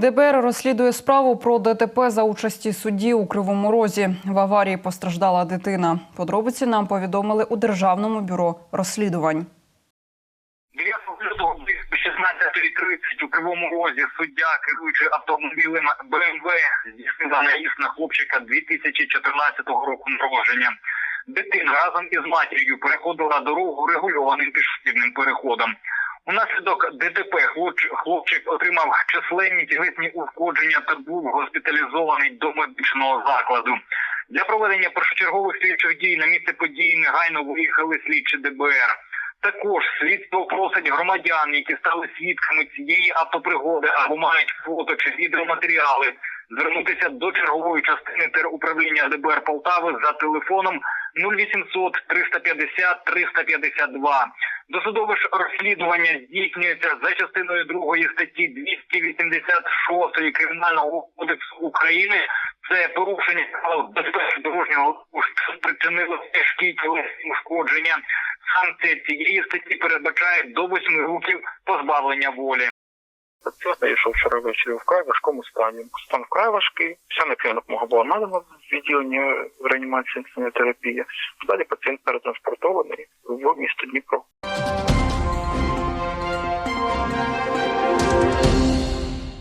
ДБР розслідує справу про ДТП за участі судді у Кривому Розі. В аварії постраждала дитина. Подробиці нам повідомили у Державному бюро розслідувань. 9 лютого 16.30 у Кривому Розі суддя, керуючи автомобілем БМВ, здійснила наїзд на хлопчика 2014 року народження. Дитина разом із матір'ю переходила дорогу регульованим пішохідним переходом. Унаслідок ДТП хлопч- хлопчик отримав численні тілесні ушкодження та був госпіталізований до медичного закладу. Для проведення першочергових слідчих дій на місце події негайно виїхали слідчі ДБР. Також слідство просить громадян, які стали свідками цієї автопригоди або мають фото чи відеоматеріали, звернутися до чергової частини теруправління ДБР Полтави за телефоном 0800 350 352. Досудове ж розслідування здійснюється за частиною другої статті 286 Кримінального кодексу України. Це порушення безпеки дорожнього спричинило тяжкі тілесні ушкодження. Санкція цієї статті передбачає до 8 років позбавлення волі. Пацієнт знайшов вчора ввечері в вкрай важкому стані. Стан вкрай важкий, вся необхідна допомога була надана в відділенні реанімації інтенсивної терапії. Далі пацієнт перетранспортований в місто Дніпро.